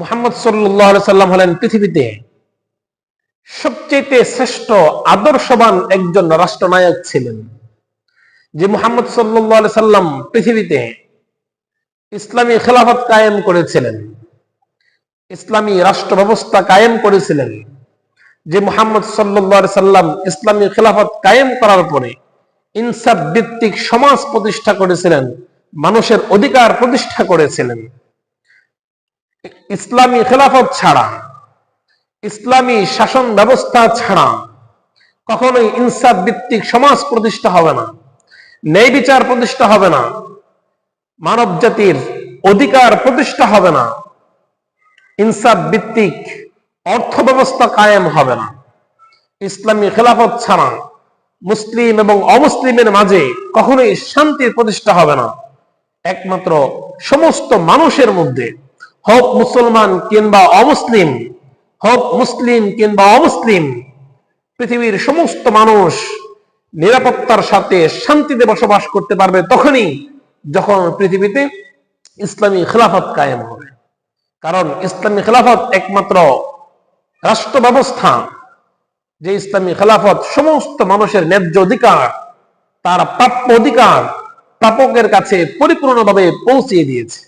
মুহাম্মদ সাল্লাহ সাল্লাম হলেন পৃথিবীতে সবচেয়ে শ্রেষ্ঠ আদর্শবান একজন রাষ্ট্রনায়ক ছিলেন। যে মুহাম্মদ সাল্লাহ সাল্লাম পৃথিবীতে ইসলামী খেলাফত কায়েম করেছিলেন, ইসলামী রাষ্ট্র ব্যবস্থা কায়েম করেছিলেন। যে মোহাম্মদ সাল্লাহ সাল্লাম ইসলামী খেলাফত কায়েম করার পরে ইনসাফ ভিত্তিক সমাজ প্রতিষ্ঠা করেছিলেন, মানুষের অধিকার প্রতিষ্ঠা করেছিলেন। ইসলামী খেলাফত ছাড়া, ইসলামী শাসন ব্যবস্থা ছাড়া কখনোই ইনসাফ ভিত্তিক সমাজ প্রতিষ্ঠা হবে না, ন্যায় বিচার প্রতিষ্ঠা হবে না, মানব জাতির অধিকার প্রতিষ্ঠা হবে না, ইনসাফ ভিত্তিক অর্থ ব্যবস্থা কায়েম হবে না। ইসলামী খেলাফত ছাড়া মুসলিম এবং অমুসলিমের মাঝে কখনোই শান্তির প্রতিষ্ঠা হবে না। একমাত্র সমস্ত মানুষের মধ্যে হোক মুসলমান কিংবা অমুসলিম, হোক মুসলিম কিংবা অমুসলিম, পৃথিবীর সমস্ত মানুষ নিরাপত্তার সাথে শান্তিতে বসবাস করতে পারবে তখনই যখন পৃথিবীতে ইসলামী খেলাফত কায়েম হবে। কারণ ইসলামী খেলাফত একমাত্র রাষ্ট্র ব্যবস্থা যে ইসলামী খেলাফত সমস্ত মানুষের ন্যায্য অধিকার, তার প্রাপ্য অধিকার প্রাপকের কাছে পরিপূর্ণভাবে পৌঁছিয়ে দিয়েছে।